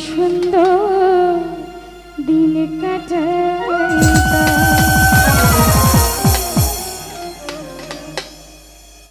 সুন্দর দিন কাটা